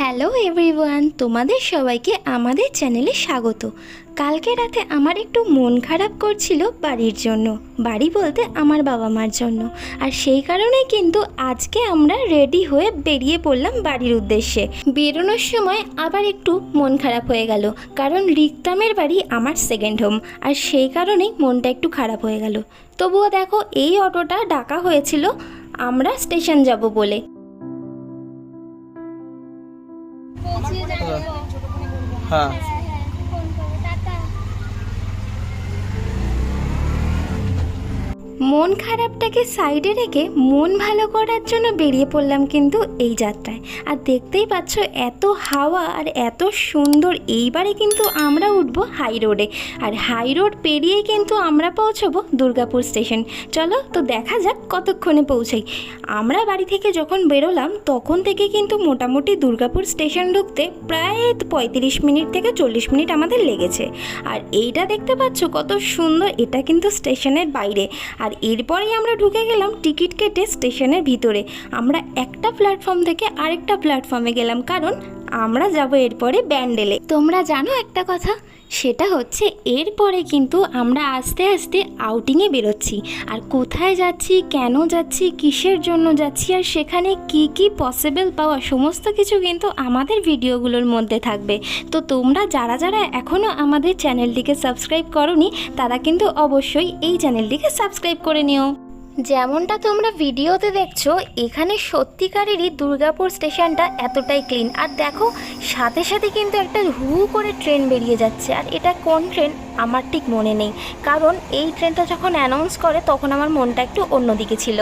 Hello everyone, তোমাদের সবাইকে আমাদের চ্যানেলে স্বাগত। কালকে রাতে আমার একটু মন খারাপ করছিল বাড়ির জন্য, বাড়ি বলতে আমার বাবা মার জন্য। আর সেই কারণেই কিন্তু আজকে আমরা রেডি হয়ে বেরিয়ে পড়লাম বাড়ির উদ্দেশ্যে। বেরোনোর সময় আবার একটু মন খারাপ হয়ে গেল, কারণ রিক্তামের বাড়ি আমার সেকেন্ড হোম আর সেই কারণেই মনটা একটু খারাপ হয়ে গেল। তবুও দেখো, এই অটোটা ডাকা হয়েছিল, আমরা স্টেশন যাব বলে। হ্যাঁ মন খারাপটাকে সাইডে রেখে মন ভালো করার জন্য বেরিয়ে পড়লাম কিন্তু এই যাত্রায়। আর দেখতেই পাচ্ছ, এত হাওয়া আর এত সুন্দর। এইবারে কিন্তু আমরা উঠবো হাই রোডে আর হাই রোড পেরিয়ে কিন্তু আমরা পৌঁছবো দুর্গাপুর স্টেশন চলো তো দেখা যাক কতক্ষণে পৌঁছাই। আমরা বাড়ি থেকে যখন বেরোলাম, তখন থেকে কিন্তু মোটামুটি দুর্গাপুর স্টেশন ঢুকতে প্রায় পঁয়ত্রিশ মিনিট থেকে চল্লিশ মিনিট আমাদের লেগেছে। আর এইটা দেখতে পাচ্ছ কত সুন্দর, এটা কিন্তু স্টেশনের বাইরে। আর এরপরেই আমরা ঢুকে গেলাম টিকিট কেটে স্টেশনের ভিতরে। আমরা একটা প্ল্যাটফর্ম থেকে আরেকটা প্ল্যাটফর্মে গেলাম, কারণ আমরা যাব এরপরে ব্যান্ডেলে। তোমরা জানো একটা কথা? সেটা হচ্ছে এরপরে কিন্তু আমরা আস্তে আস্তে আউটিংয়ে বেরোচ্ছি। আর কোথায় যাচ্ছি, কেন যাচ্ছি, কিসের জন্য যাচ্ছি, আর সেখানে কি কি পসিবল পাওয়া, সমস্ত কিছু কিন্তু আমাদের ভিডিওগুলোর মধ্যে থাকবে। তো তোমরা যারা যারা এখনও আমাদের চ্যানেলটিকে সাবস্ক্রাইব করনি, তারা কিন্তু অবশ্যই এই চ্যানেলটিকে সাবস্ক্রাইব করে নিও। যেমনটা তোমরা ভিডিওতে দেখছ, এখানে সত্যিকারেরই দুর্গাপুর স্টেশনটা এতটাই ক্লিন আর দেখো, সাথে সাথে কিন্তু একটা হু করে ট্রেন বেরিয়ে যাচ্ছে। আর এটা কোন ট্রেন আমার ঠিক মনে নেই। কারণ এই ট্রেনটা যখন অ্যানাউন্স করে, তখন আমার মনটা একটু অন্যদিকে ছিল।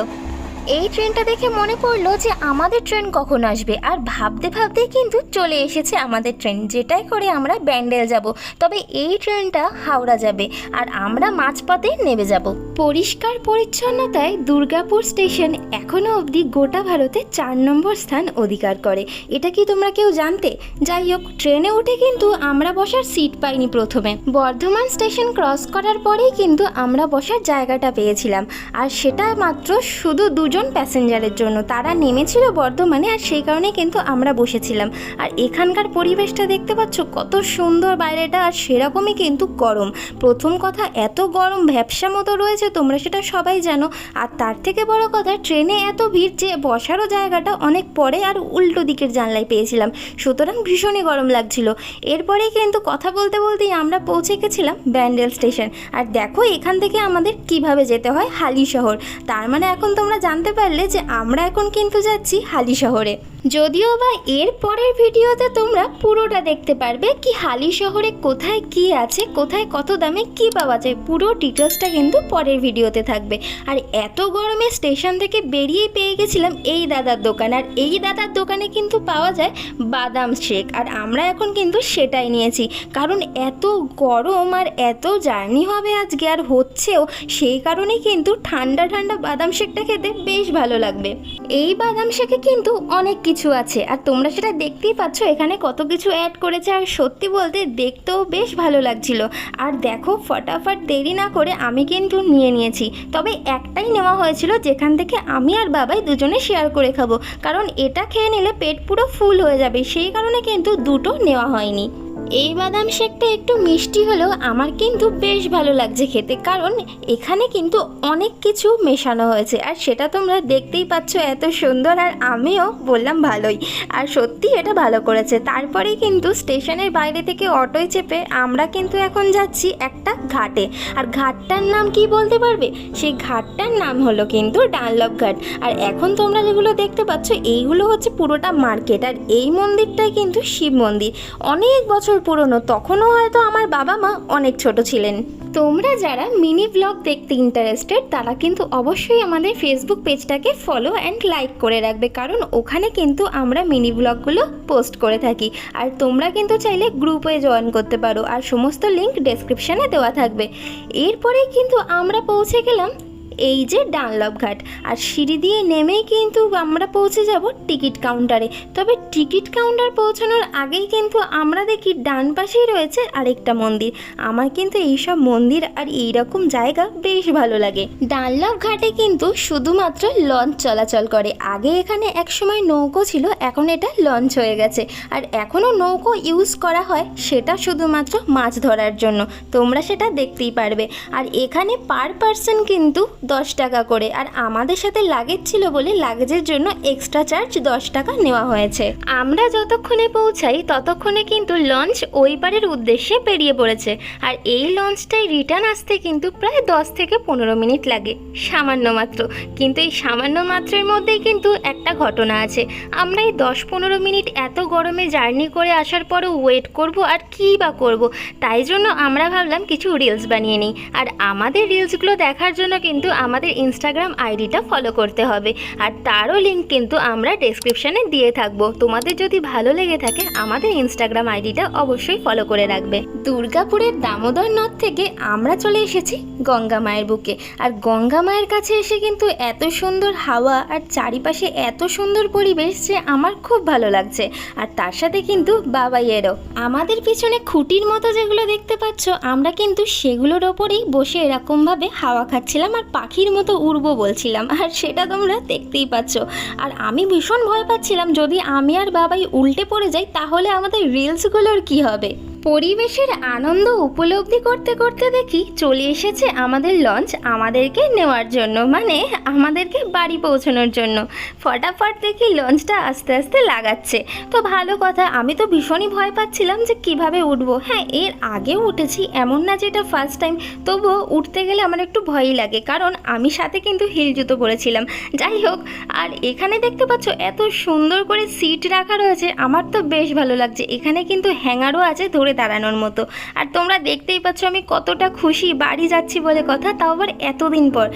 এই ট্রেনটা দেখে মনে পড়ল যে আমাদের ট্রেন কখন আসবে। আর ভাবতে ভাবতেই কিন্তু চলে এসেছে আমাদের ট্রেন, যেটাই করে আমরা ব্যান্ডেল যাব। তবে এই ট্রেনটা হাওড়া যাবে আর আমরা মাঝপথে নেমে যাব। পরিষ্কার পরিচ্ছন্নতায় দুর্গাপুর স্টেশন এখনও অবধি গোটা ভারতে চার নম্বর স্থান অধিকার করে। এটা কি তোমরা কেউ জানতে? যাই হোক, ট্রেনে উঠে কিন্তু আমরা বসার সিট পাইনি প্রথমে। বর্ধমান স্টেশন ক্রস করার পরেই কিন্তু আমরা বসার জায়গাটা পেয়েছিলাম। আর সেটা মাত্র শুধু দুজন প্যাসেঞ্জারের জন্য। তারা নেমেছিল বর্ধমানে আর সেই কারণে কিন্তু আমরা বসেছিলাম। আর এখানকার পরিবেশটা দেখতে পাচ্ছ, কত সুন্দর বাইরেটা আর সেরকমই কিন্তু গরম। প্রথম কথা, এত গরম ভ্যাবসা মতো রয়েছে, তোমরা সেটা সবাই জানো। আর তার থেকে বড় কথা, ট্রেনে এত ভিড় যে বসারও জায়গাটা অনেক পরে আর উল্টো দিকের জানলায় পেয়েছিলাম। সুতরাং ভীষণই গরম লাগছিল। এরপরেই কিন্তু কথা বলতে বলতেই আমরা পৌঁছে গেছিলাম ব্যান্ডেল স্টেশন। আর দেখো, এখান থেকে আমাদের কীভাবে যেতে হয়, হালি শহর। তার মানে এখন তোমরা জানতে পারলে যে আমরা এখন কিন্তু যাচ্ছি হালি শহরে। যদিও বা এর পরের ভিডিওতে তোমরা পুরোটা দেখতে পারবে কি হালি শহরে কোথায় কি আছে, কোথায় কত দামে কি পাওয়া যায়। পুরো ডিটেলসটা কিন্তু পরের ভিডিওতে থাকবে। আর এত গরমে স্টেশন থেকে বেরিয়েই পেয়ে গেছিলাম এই দাদার দোকান। আর এই দাদার দোকানে কিন্তু পাওয়া যায় বাদাম শেক। আর আমরা এখন কিন্তু সেটাই নিয়েছি। কারণ এত গরম আর এত জার্নি হবে আজকে আর হচ্ছেও, সেই কারণেই কিন্তু ঠান্ডা ঠান্ডা বাদাম শেকটা খেতে বেশ ভালো লাগবে। এই বাদাম শেকে কিন্তু অনেক কিছু আছে। আর তোমরা সেটা দেখতেই পাচ্ছ, এখানে কত কিছু অ্যাড করেছে। আর সত্যি বলতে দেখতেও বেশ ভালো লাগছিল। আর দেখো, ফটাফট দেরি না করে আমি কিন্তু নিয়ে নিয়েছি। তবে একটাই নেওয়া হয়েছিল, যেখান থেকে আমি আর বাবাই দুজনে শেয়ার করে খাব। কারণ এটা খেয়ে নিলে পেট পুরো ফুল হয়ে যাবে। সেই কারণে কিন্তু দুটো নেওয়া হয়নি। এই বাদাম শেকটা একটু মিষ্টি হলেও আমার কিন্তু বেশ ভালো লাগছে খেতে, কারণ এখানে কিন্তু অনেক কিছু মেশানো হয়েছে। আর সেটা তোমরা দেখতেই পাচ্ছ এত সুন্দর আর আমিও বললাম ভালোই। আর সত্যি এটা ভালো করেছে। তারপরেই কিন্তু স্টেশনের বাইরে থেকে অটোয় চেপে আমরা কিন্তু এখন যাচ্ছি একটা ঘাটে। আর ঘাটটার নাম কি বলতে পারবে? সেই ঘাটটার নাম হলো কিন্তু ডানলপ ঘাট। আর এখন তোমরা যেগুলো দেখতে পাচ্ছ, এইগুলো হচ্ছে পুরোটা মার্কেট। আর এই মন্দিরটাই কিন্তু শিব মন্দির। অনেক বছর পুরনো, তখনও হয়তো আমার বাবা মা অনেক ছোট ছিলেন। তোমরা যারা মিনি ব্লগ দেখতে ইন্টারেস্টেড তারা কিন্তু অবশ্যই আমাদের ফেসবুক পেজটাকে ফলো অ্যান্ড লাইক করে রাখবে, কারণ ওখানে কিন্তু আমরা মিনি ব্লগগুলো পোস্ট করে থাকি। আর তোমরা কিন্তু চাইলে গ্রুপে জয়েন করতে পারো, আর সমস্ত লিঙ্ক ডেসক্রিপশানে দেওয়া থাকবে। এরপরেই কিন্তু আমরা পৌঁছে গেলাম এই যে ডানলপ ঘাট। আর সিঁড়ি দিয়ে নেমেই কিন্তু আমরা পৌঁছে যাব টিকিট কাউন্টারে। তবে টিকিট কাউন্টার পৌঁছানোর আগেই কিন্তু আমরা দেখি ডান পাশেই রয়েছে আরেকটা মন্দির। আমার কিন্তু এইসব মন্দির আর এইরকম জায়গা বেশ ভালো লাগে। ডানলপ ঘাটে কিন্তু শুধুমাত্র লঞ্চ চলাচল করে। আগে এখানে একসময় নৌকো ছিল, এখন এটা লঞ্চ হয়ে গেছে। আর এখনও নৌকো ইউজ করা হয়, সেটা শুধুমাত্র মাছ ধরার জন্য। তোমরা সেটা দেখতেই পারবে। আর এখানে পার পার্সন কিন্তু দশ টাকা করে। আর আমাদের সাথে লাগেজ ছিল বলে লাগেজের জন্য এক্সট্রা চার্জ দশ টাকা নেওয়া হয়েছে। আমরা যতক্ষণে পৌঁছাই, ততক্ষণে কিন্তু লঞ্চ ওই পারের উদ্দেশ্যে বেরিয়ে পড়েছে। আর এই লঞ্চটাই রিটার্ন আসতে কিন্তু প্রায় দশ থেকে পনেরো মিনিট লাগে, সামান্য মাত্র। কিন্তু এই সামান্য মাত্রের মধ্যেই কিন্তু একটা ঘটনা আছে। আমরা এই দশ পনেরো মিনিট এত গরমে জার্নি করে আসার পরও ওয়েট করব আর কী বা করব? তাই জন্য আমরা ভাবলাম কিছু রিলস বানিয়ে নিই। আর আমাদের রিলসগুলো দেখার জন্য কিন্তু আমাদের ইনস্টাগ্রাম আইডিটা ফলো করতে হবে। আর তারও লিঙ্ক কিন্তু আমরা ডেসক্রিপশানে দিয়ে থাকব। তোমাদের যদি ভালো লেগে থাকে, আমাদের ইনস্টাগ্রাম আইডিটা অবশ্যই ফলো করে রাখবে। দুর্গাপুরের দামোদর নদ থেকে আমরা চলে এসেছি গঙ্গা মায়ের বুকে। আর গঙ্গা মায়ের কাছে এসে কিন্তু এত সুন্দর হাওয়া আর চারিপাশে এত সুন্দর পরিবেশ যে আমার খুব ভালো লাগছে। আর তার সাথে কিন্তু বাবাইয়েরও। আমাদের পিছনে খুঁটির মতো যেগুলো দেখতে পাচ্ছ, আমরা কিন্তু সেগুলোর ওপরেই বসে এরকমভাবে হাওয়া খাচ্ছিলাম আর পাখির মতো উড়বো বলছিলাম। আর সেটা তোমরা দেখতেই পাচ্ছ। আর আমি ভীষণ ভয় পাচ্ছিলাম, যদি আমি আর বাবাই উল্টে পড়ে যাই, তাহলে আমাদের রিলসগুলোর কি হবে? পরিবেশের আনন্দ উপলব্ধি করতে করতে দেখি চলে এসেছে আমাদের লঞ্চ আমাদেরকে নেওয়ার জন্য মানে আমাদেরকে বাড়ি পৌঁছানোর জন্য। ফটাফট দেখি লঞ্চটা আস্তে আস্তে লাগাচ্ছে। তো ভালো কথা, আমি তো ভীষণই ভয় পাচ্ছিলাম যে কীভাবে উঠবো। হ্যাঁ এর আগেও উঠেছি, এমন না যে এটা ফার্স্ট টাইম তবুও উঠতে গেলে আমার একটু ভয়ই লাগে, কারণ আমি সাথে কিন্তু হিল জুতো পরেছিলাম। যাই হোক, আর এখানে দেখতে পাচ্ছ এত সুন্দর করে সিট রাখা রয়েছে, আমার তো বেশ ভালো লাগছে। এখানে কিন্তু হ্যাঙ্গারও আছে ধরে দাঁড়ানোর মতো। আর তোমরা দেখতেই পাচ্ছ আমি কতটা খুশি বাড়ি যাচ্ছি বলে কথা, তাও আবার এতদিন পর।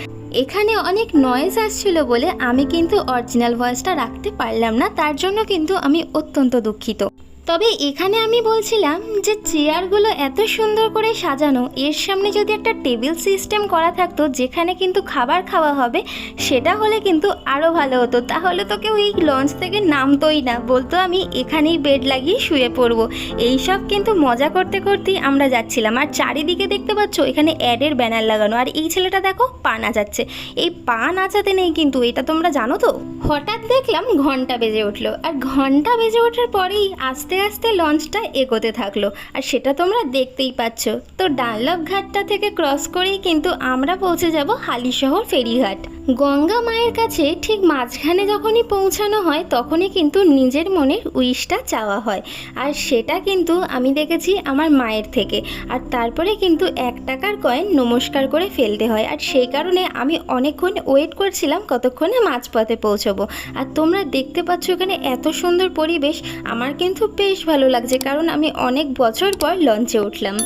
এখানে অনেক নয়েজ আসছিল বলে আমি কিন্তু অরিজিনাল ভয়েসটা রাখতে পারলাম না, তার জন্য কিন্তু আমি অত্যন্ত দুঃখিত। তবে এখানে আমি বলছিলাম যে চেয়ারগুলো এত সুন্দর করে সাজানো, এর সামনে যদি একটা টেবিল সিস্টেম করা থাকতো যেখানে কিন্তু খাবার খাওয়া হবে, সেটা হলে কিন্তু আরও ভালো হতো। তাহলে তো কেউ এই লঞ্চ থেকে নামতোই না, বলতো আমি এখানেই বেড লাগিয়ে শুয়ে পড়ব। এইসব কিন্তু মজা করতে করতেই আমরা যাচ্ছিলাম। আর চারিদিকে দেখতে পাচ্ছ এখানে অ্যাডের ব্যানার লাগানো। আর এই ছেলেটা দেখো, পা নাচাচ্ছে। এই পা নাচাতে নেই কিন্তু, এটা তোমরা জানো তো? হঠাৎ দেখলাম ঘণ্টা বেজে উঠল। আর ঘণ্টা বেজে ওঠার পরেই আস্তে আস্তে আস্তে লঞ্চটা এগোতে থাকল। আর সেটা তোমরা দেখতেই পাচ্ছ। তো ডানলপ ঘাটটা থেকে ক্রস করেই কিন্তু আমরা পৌঁছে যাব হালিশহর ফেরিঘাট। গঙ্গা মায়ের কাছে ঠিক মাঝখানে যখনই পৌঁছানো হয়, তখনই কিন্তু নিজের মনের উইশটা চাওয়া হয়। আর সেটা কিন্তু আমি দেখেছি আমার মায়ের থেকে। আর তারপরে কিন্তু এক টাকার কয়েন নমস্কার করে ফেলতে হয়। আর সেই কারণে আমি অনেকক্ষণ ওয়েট করছিলাম কতক্ষণে মাঝপথে পৌঁছবো। আর তোমরা দেখতে পাচ্ছ এখানে এত সুন্দর পরিবেশ, আমার কিন্তু বেশ ভালো লাগছে কারণ আমি অনেক বছর পর লঞ্চে উঠলাম।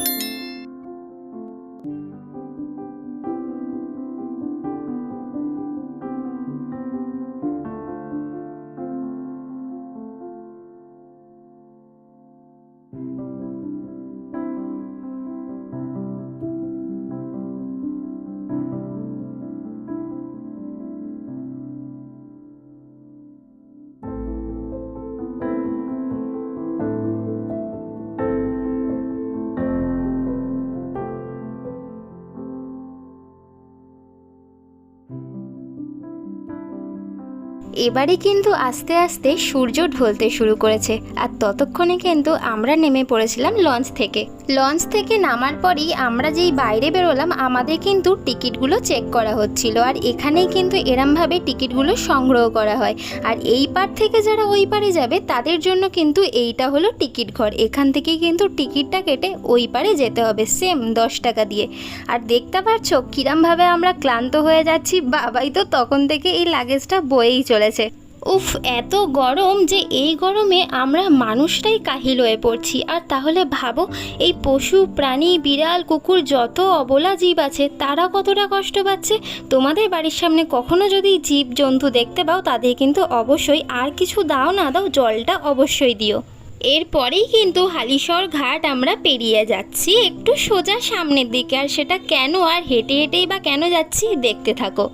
এবারে কিন্তু আস্তে আস্তে সূর্য ঢলতে শুরু করেছে, আর ততক্ষণে কিন্তু আমরা নেমে পড়েছিলাম লঞ্চ থেকে। লঞ্চ থেকে নামার পরই আমরা যেই বাইরে বেরোলাম, আমাদের কিন্তু টিকিটগুলো চেক করা হচ্ছিল। আর এখানেই কিন্তু এরমভাবে টিকিটগুলো সংগ্রহ করা হয়। আর এই পার থেকে যারা ওই পারে যাবে, তাদের জন্য কিন্তু এইটা হলো টিকিট ঘর। এখান থেকেই কিন্তু টিকিটটা কেটে ওই পারে যেতে হবে, সেম দশ টাকা দিয়ে। আর দেখতে পাচ্ছ, কিরমভাবে আমরা ক্লান্ত হয়ে যাচ্ছি, বাবাই তো তখন থেকে এই লাগেজটা বয়েই চলেছে। উফ, এত গরম যে এই গরমে আমরা মানুষটাই কাহিল হয়ে পড়ছি। আর তাহলে ভাবো, এই পশু, প্রাণী, বিড়াল, কুকুর, যত অবলা জীব আছে, তারা কতটা কষ্ট পাচ্ছে? তোমাদের বাড়ির সামনে কখনো যদি জীব জন্তু দেখতে পাও, তাদের কিন্তু অবশ্যই আর কিছু দাও না দাও, জলটা অবশ্যই দিও। এরপরেই কিন্তু হালিশহর ঘাট আমরা পেরিয়ে যাচ্ছি, একটু সোজা সামনের দিকে। আর সেটা কেন আর হেঁটে হেঁটেই বা কেন যাচ্ছি, দেখতে থাকো।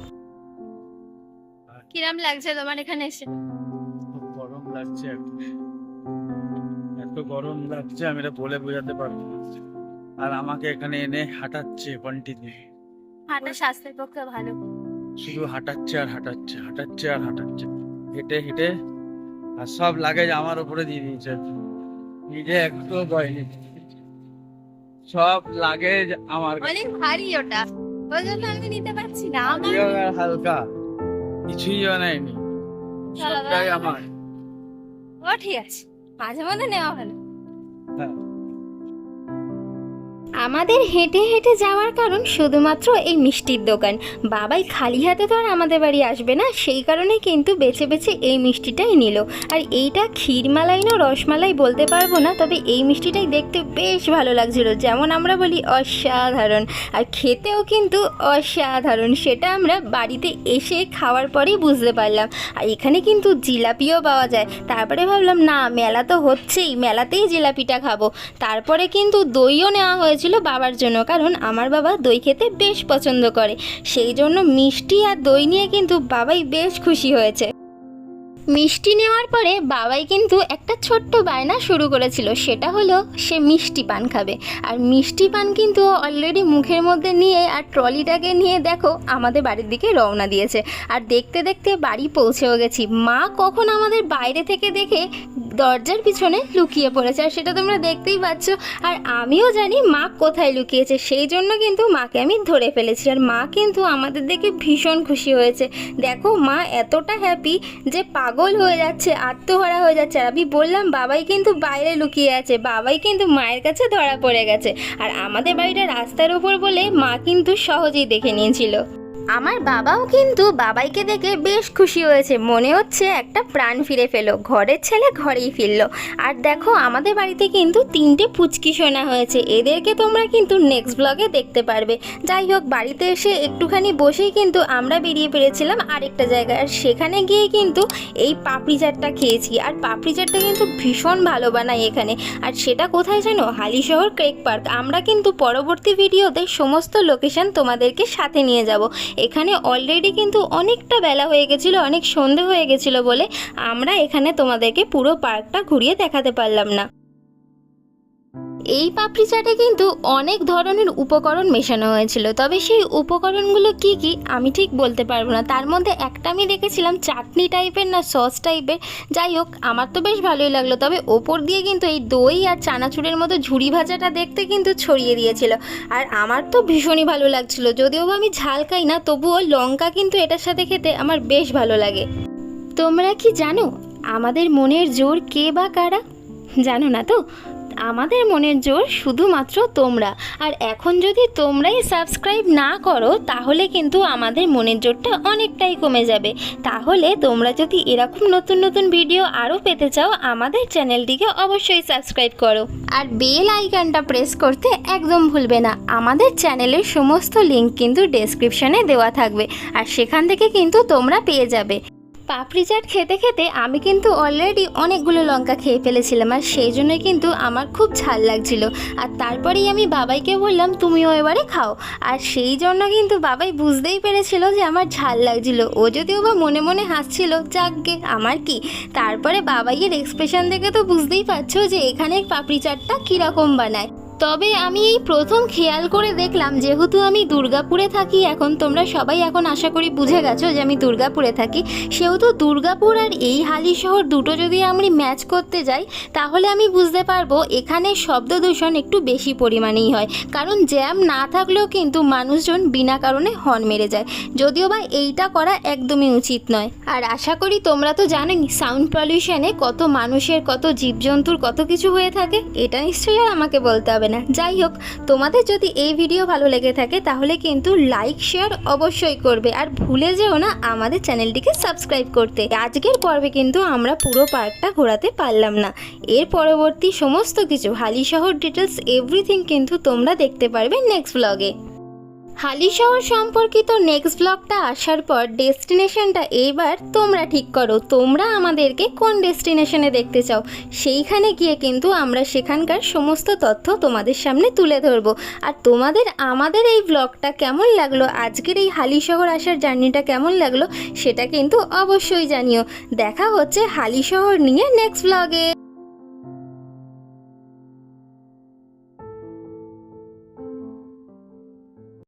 কিরাম লাগছে তোমার এখানে এসে? গরম লাগছে এত গরম লাগছে আমি এটা বলে বোঝাতে পারব না। আর আমাকে এখানে এনে হাঁটাচ্ছে কন্টিনিউ হাঁটা স্বাস্থ্যের পক্ষে ভালো। শুধু হাঁটাচ্ছে আর হাঁটাচ্ছে হাঁটাচ্ছে আর হাঁটাচ্ছে। হেঁটে হেঁটে আর সব লাগেজ আমার উপরে দিয়ে দিয়েছে। নিজে একটু বয়নি সব লাগেজ আমার অনেক ভারী ওটা। ওই জন্য আমি নিতে পারছি না। আমার হালকা। কিছুই নেয়নি সবটাই আমার। ও ঠিক আছে। মাঝে মধ্যে নেওয়া ভালো হ্যাঁ। আমাদের হেঁটে হেঁটে যাওয়ার কারণ শুধুমাত্র এই মিষ্টির দোকান। বাবাই খালি হাতে তো আর আমাদের বাড়ি আসবে না, সেই কারণে কিন্তু বেছে বেছে এই মিষ্টিটাই নিল। আর এইটা ক্ষীরমালাই না রসমালাই বলতে পারব না, তবে এই মিষ্টিটাই দেখতে বেশ ভালো লাগছিল, যেমন আমরা বলি অসাধারণ। আর খেতেও কিন্তু অসাধারণ, সেটা আমরা বাড়িতে এসে খাওয়ার পরেই বুঝতে পারলাম। আর এখানে কিন্তু জিলাপিও পাওয়া যায়। তারপরে ভাবলাম, না, মেলা তো হচ্ছেই, মেলাতেই জিলাপিটা খাব। তারপরে কিন্তু দইও নেওয়া হয়েছিল বাবার জন্য, কারণ আমার বাবা দই খেতে বেশ পছন্দ করে। সেই জন্য মিষ্টি আর দই নিয়ে কিন্তু বাবাই বেশ খুশি হয়েছে। মিষ্টি নেওয়ার পরে বাবাই কিন্তু একটা ছোট্ট বায়না শুরু করেছিল, সেটা হলো সে মিষ্টি পান খাবে। আর মিষ্টি পান কিন্তু অলরেডি মুখের মধ্যে নিয়ে আর ট্রলিটাকে নিয়ে দেখো আমাদের বাড়ির দিকে রওনা দিয়েছে। আর দেখতে দেখতে বাড়ি পৌঁছেও গেছি। মা কখন আমাদের বাইরে থেকে দেখে দরজার পিছনে লুকিয়ে পড়েছে, আর সেটা তোমরা দেখতেই পাচ্ছ। আর আমিও জানি মা কোথায় লুকিয়েছে, সেই জন্য কিন্তু মাকে আমি ধরে ফেলেছি, আর মা কিন্তু আমাদের দেখে ভীষণ খুশি হয়েছে। দেখো মা এতটা হ্যাপি যে পাগল হয়ে যাচ্ছে, আত্মহারা হয়ে যাচ্ছে। আর আমি বললাম, বাবাই কিন্তু বাইরে লুকিয়ে আছে, বাবাই কিন্তু মায়ের কাছে ধরা পড়ে গেছে। আর আমাদের বাড়িটা রাস্তার উপর বলে মা কিন্তু সহজেই দেখে নিয়েছিল। আমার বাবাও কিন্তু বাবাইকে দেখে বেশ খুশি হয়েছে। মনে হচ্ছে একটা প্রাণ ফিরে ফেলো ঘরের ছেলে ঘরেই ফিরলো। আর দেখো, আমাদের বাড়িতে কিন্তু তিনটে পুচকি শোনা হয়েছে। এদেরকে তোমরা কিন্তু নেক্সট ব্লগে দেখতে পারবে। যাই হোক, বাড়িতে এসে একটুখানি বসেই কিন্তু আমরা বেরিয়ে পেরেছিলাম আরেকটা জায়গায়। আর সেখানে গিয়ে কিন্তু এই পাপড়ি চাটটা খেয়েছি। আর পাপড়ি চাটটা কিন্তু ভীষণ ভালো বানায় এখানে। আর সেটা কোথায় জানো? Halishahar creek park. আমরা কিন্তু পরবর্তী ভিডিওতে সমস্ত লোকেশন তোমাদেরকে সাথে নিয়ে যাব। এখানে অলরেডি কিন্তু অনেকটা বেলা হয়ে গেছিল, অনেক সন্ধে হয়ে গেছিল বলে আমরা এখানে তোমাদেরকে পুরো পার্কটা ঘুরিয়ে দেখাতে পারলাম না। এই পাপড়ি চাটে কিন্তু অনেক ধরনের উপকরণ মেশানো হয়েছিল। তবে সেই উপকরণগুলো কি কি আমি ঠিক বলতে পারব না। তার মধ্যে একটা আমি দেখেছিলাম চাটনি টাইপের না সস টাইপের। যাই হোক, আমার তো বেশ ভালোই লাগল। তবে ওপর দিয়ে কিন্তু এই দই আর চানাচুরের মতো ঝুড়ি ভাজাটা দেখতে কিন্তু ছড়িয়ে দিয়েছিল। আর আমার তো ভীষণই ভালো লাগছিল। যদিও আমি ঝাল খাই না, তবুও লঙ্কা কিন্তু এটার সাথে খেতে আমার বেশ ভালো লাগে। তোমরা কি জানো, আমাদের মনের জোর কে বা কারা? জানো না তো? আমাদের মনের জোর শুধুমাত্র তোমরা। আর এখন যদি তোমরাই সাবস্ক্রাইব না করো, তাহলে কিন্তু আমাদের মনের জোরটা অনেকটাই কমে যাবে। তাহলে তোমরা যদি এরকম নতুন নতুন ভিডিও আরও পেতে চাও, আমাদের চ্যানেলটিকে অবশ্যই সাবস্ক্রাইব করো। আর বেল আইকনটা প্রেস করতে একদম ভুলবে না। আমাদের চ্যানেলের সমস্ত লিঙ্ক কিন্তু ডেসক্রিপশনে দেওয়া থাকবে। আর সেখান থেকে কিন্তু তোমরা পেয়ে যাবে। পাপড়ি চাট খেতে খেতে আমি কিন্তু অলরেডি অনেকগুলো লঙ্কা খেয়ে ফেলেছিলাম, আর সেই জন্য কিন্তু আমার খুব ঝাল লাগছিল। আর তারপরেই আমি বাবাইকে বললাম, তুমিও এবারে খাও। আর সেই জন্য কিন্তু বাবাই বুঝতেই পেরেছিল যে আমার ঝাল লাগছিল। ও যদিও বা মনে মনে হাসছিল যাকগে আমার কি? তারপরে বাবাইয়ের এক্সপ্রেশন দেখে তো বুঝতেই পারছ যে এখানে পাপড়ি চাটটা কীরকম বানায়। তবে আমি এই প্রথম খেয়াল করে দেখলাম যেহেতু আমি দুর্গাপুরে থাকি, এখন তোমরা সবাই এখন আশা করি বুঝে গেছো যে আমি দুর্গাপুরে থাকি। সেহেতু দুর্গাপুর আর এই হালি শহর দুটো যদি আমি ম্যাচ করতে যাই, তাহলে আমি বুঝতে পারব এখানে শব্দ দূষণ একটু বেশি পরিমাণেই হয়। কারণ জ্যাম না থাকলেও কিন্তু মানুষজন বিনা কারণে হর্ন মেরে যায়। যদিও বা এইটা করা একদমই উচিত নয়। আর আশা করি তোমরা তো জানোই সাউন্ড পলিউশনে কত মানুষের, কত জীবজন্তুর কত কিছু হয়ে থাকে, এটা নিশ্চয়ই আর আমাকে বলতে হবে না। যাই হোক, তোমাদের যদি এই ভিডিও ভালো লেগে থাকে, তাহলে কিন্তু লাইক শেয়ার অবশ্যই করবে। আর ভুলে যেও না আমাদের চ্যানেলটিকে সাবস্ক্রাইব করতে। আজকের পর্বে কিন্তু আমরা পুরো পার্কটা ঘোরাতে পারলাম না। এর পরবর্তী সমস্ত কিছু হালিশহর ডিটেলস এভরিথিং কিন্তু তোমরা দেখতে পারবে নেক্সট ব্লগে হালিশহর সম্পর্কিত নেক্সট ব্লগটা আসার পর ডেস্টিনেশনটা এইবার তোমরা ঠিক করো। তোমরা আমাদেরকে কোন ডেস্টিনেশনে দেখতে চাও? সেইখানে গিয়ে কিন্তু আমরা সেখানকার সমস্ত তথ্য তোমাদের সামনে তুলে ধরবো। আর তোমাদের, আমাদের এই ব্লগটা কেমন লাগল? আজকের এই হালিশহর আসার জার্নিটা কেমন লাগল? সেটা কিন্তু অবশ্যই জানিও। দেখা হচ্ছে হালিশহর নিয়ে নেক্সট ব্লগে